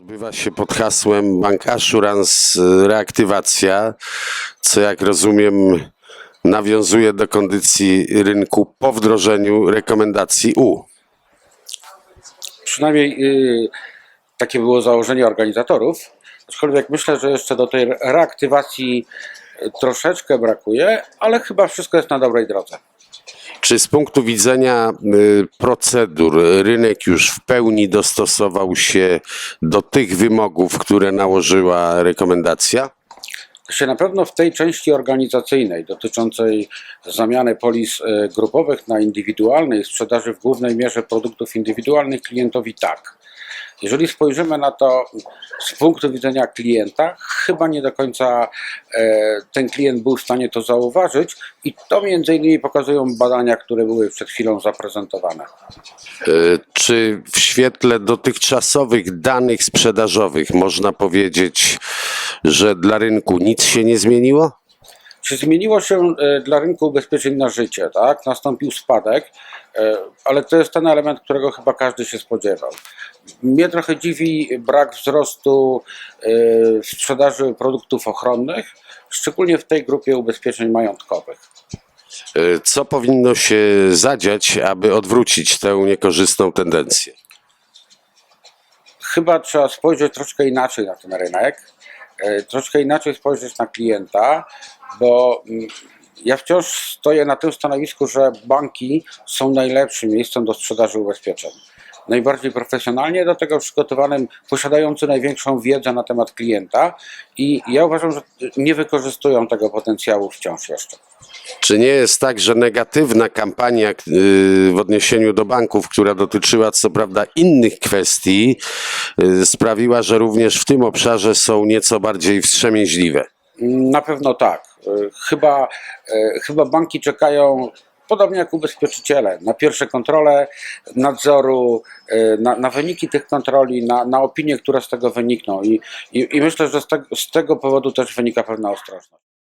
odbywa się pod hasłem Bank Assurance y, reaktywacja, co jak rozumiem nawiązuje do kondycji rynku po wdrożeniu rekomendacji U. Przynajmniej y, takie było założenie organizatorów. Aczkolwiek myślę, że jeszcze do tej reaktywacji troszeczkę brakuje, ale chyba wszystko jest na dobrej drodze. Czy z punktu widzenia y, procedur rynek już w pełni dostosował się do tych wymogów, które nałożyła rekomendacja? się na pewno w tej części organizacyjnej dotyczącej zamiany polis e, grupowych na indywidualne i sprzedaży w głównej mierze produktów indywidualnych klientowi tak. Jeżeli spojrzymy na to z punktu widzenia klienta, chyba nie do końca e, ten klient był w stanie to zauważyć i to między innymi pokazują badania, które były przed chwilą zaprezentowane. Y, Czy w świetle dotychczasowych danych sprzedażowych można powiedzieć, że dla rynku nic się nie zmieniło? Czy zmieniło się e, dla rynku ubezpieczeń na życie, tak? Nastąpił spadek, e, ale to jest ten element, którego chyba każdy się spodziewał. Mnie trochę dziwi brak wzrostu e, sprzedaży produktów ochronnych, szczególnie w tej grupie ubezpieczeń majątkowych. Y, Co powinno się zadziać, aby odwrócić tę niekorzystną tendencję? Chyba trzeba spojrzeć troszkę inaczej na ten rynek, e, troszkę inaczej spojrzeć na klienta, bo mm, ja wciąż stoję na tym stanowisku, że banki są najlepszym miejscem do sprzedaży ubezpieczeń. Najbardziej profesjonalnie do tego przygotowanym, posiadający największą wiedzę na temat klienta i ja uważam, że nie wykorzystują tego potencjału wciąż jeszcze. Czy nie jest tak, że negatywna kampania y, w odniesieniu do banków, która dotyczyła co prawda innych kwestii, y, sprawiła, że również w tym obszarze są nieco bardziej wstrzemięźliwe? Na pewno tak. Chyba, y, chyba banki czekają, podobnie jak ubezpieczyciele, na pierwsze kontrole nadzoru, y, na, na wyniki tych kontroli, na, na opinie, które z tego wynikną. I, i, i myślę, że z tego, z tego powodu też wynika pewna ostrożność.